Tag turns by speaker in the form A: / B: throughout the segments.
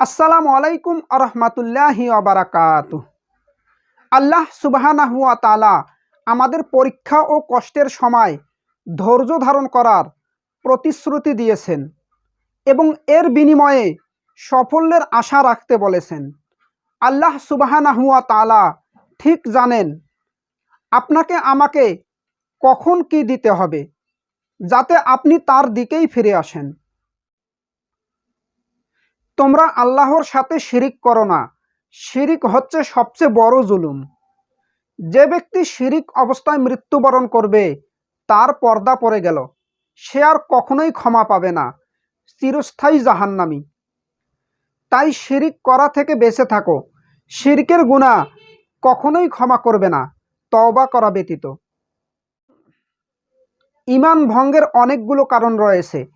A: আসসালামু আলাইকুম আরহামাতুল্লাহি আবরাকাত আল্লাহ সুবাহানাহুয়া তালা আমাদের পরীক্ষা ও কষ্টের সময় ধৈর্য ধারণ করার প্রতিশ্রুতি দিয়েছেন এবং এর বিনিময়ে সাফল্যের আশা রাখতে বলেছেন। আল্লাহ সুবাহানাহুয়া তালা ঠিক জানেন আপনাকে আমাকে কখন কি দিতে হবে যাতে আপনি তার দিকেই ফিরে আসেন। তোমরা আল্লাহর সাথে শিরিক করো না। শিরিক হচ্ছে সবচেয়ে বড় জুলুম। যে ব্যক্তি শিরিক অবস্থায় মৃত্যুবরণ করবে, তার পর্দা পড়ে গেল। সে আর কখনোই ক্ষমা পাবে না। চিরস্থায়ী জাহান্নামি। তাই শিরিক করা থেকে বেঁচে থাকো। শিরকের গুণা কখনোই ক্ষমা করবে না। তওবা করা ব্যতীত। ইমান ভঙ্গের অনেকগুলো কারণ রয়েছে।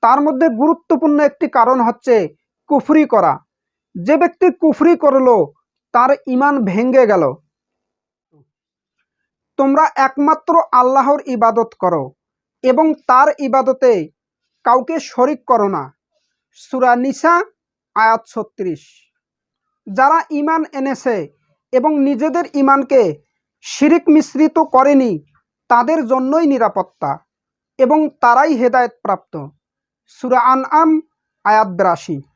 A: তার মধ্যে গুরুত্বপূর্ণ একটি কারণ হচ্ছে কুফরি করা। যে ব্যক্তি কুফরি করল, তার ইমান ভেঙ্গে গেল। তোমরা একমাত্র আল্লাহর ইবাদত করো এবং তার ইবাদতে কাউকে শরিক করো না। সুরা নিসা, আয়াত ছত্রিশ। যারা ইমান এনেছে এবং নিজেদের ইমানকে শিরিক মিশ্রিত করেনি, তাদের জন্যই নিরাপত্তা এবং তারাই হেদায়েত প্রাপ্ত। সুরা আন আম আয়াত বিরাশি।